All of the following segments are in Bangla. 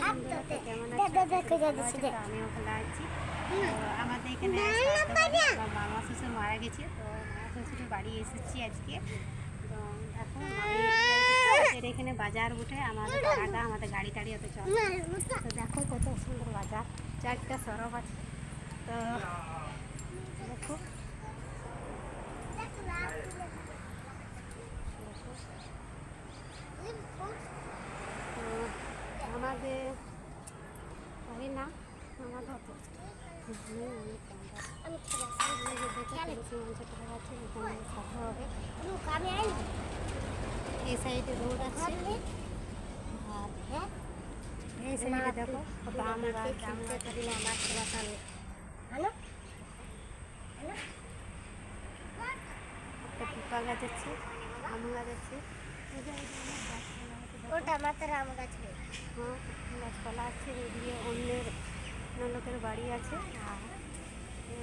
বন্ধুরা কেমন আছো আমাদের এখানে মামা শ্বশুর মারা গেছে তো মামা শ্বশুরের বাড়ি এসেছি আজকে তো এখন এখানে বাজার উঠে আমাদের আগা আমাদের গাড়ি টাড়ি অত চলে তো দেখো কত সুন্দর বাজার। চারটা সরব আছে তো দেখো আমাদের বাড়ির নাম আমাদের অত হবে এই সাইডে রোড আছে। আর এই সাইডে দেখো, কত আম গাছ আম গাছ হ্যালো? একটা পিপা গাছ আছে, আম গাছ আছে। ওটা মাত্র আম গাছ হ্যাঁ গাছপালা আছে, এদিকে অন্যের অন্য লোকের বাড়ি আছে, আর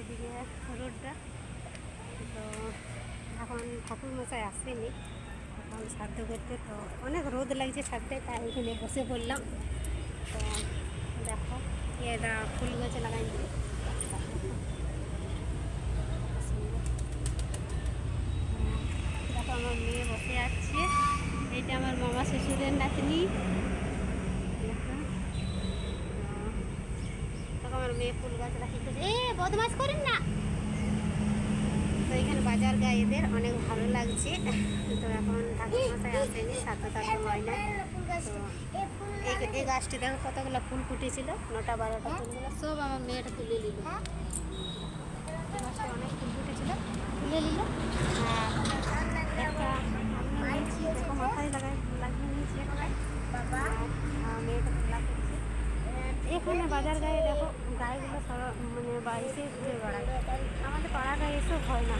এদিকে রোডটা। তো এখন ঠাকুর মশাই আসেনি, এখন শ্রাদ্ধ করতে, তো অনেক রোদ লাগছে ছাদতে তাই এখানে বসে পড়লাম। তো দেখো এটা ফুল গাছ লাগাইছি দেখো আমার মেয়ে বসে আছে এইটা আমার মামা শ্বশুরের নাতনি। আমার মেয়ে ফুল গাছ রাখিতে এ বদমাস করেন না। তো এখানে বাজার গায়ে এদের অনেক ভালো লাগছে। তো এখন ঠাকুর মশাই আসেনি সাতটা হয় না এই গাছটি দেখো কতগুলো ফুল ফুটেছিল নটা বারোটা ফুলগুলো সব আমার মেয়েটা তুলে নিল হ্যাঁ? এই গাছটা অনেক ফুল ফুটেছিল তুলে নিল আর একটা আমি নিয়েছি দেখো মাথায় লাগাই লাগিয়ে নিয়েছি একটা। বাবা আর আমার মেয়েটা তোলা করছে এখানে বাজার গায়ে দেখো গায়েগুলো সব মানে বাড়িতে ঘুরে বেড়ায় আমাদের পাড়া গায়ে এসব হয় না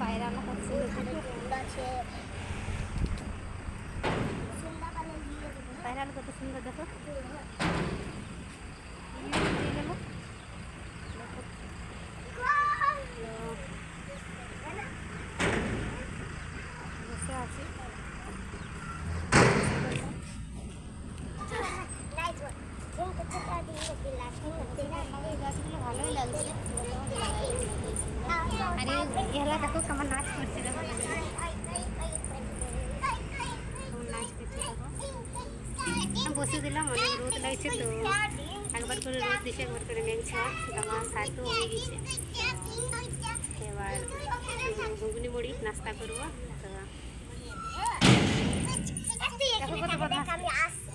পায়রা লাগাচ্ছে ফুল আছে সুন্দর করে দিয়ে পায়রাল কত সুন্দর দেখো। ভালোই লাগছে আরে এলা দেখো কেমন নাচ করছে দেখো কেমন নাচ করছে দেখো আমি বসে দিলাম অনেক রোদ লাগছে তো একবার করে রোদ দিছে একবার করে মেঘ ছোঁয়া আমার খাদ্য হয়ে গেছে এবার ঘুগনি মুড়ি নাস্তা করব তো দেখো কত বদমাশ। আমি আসছে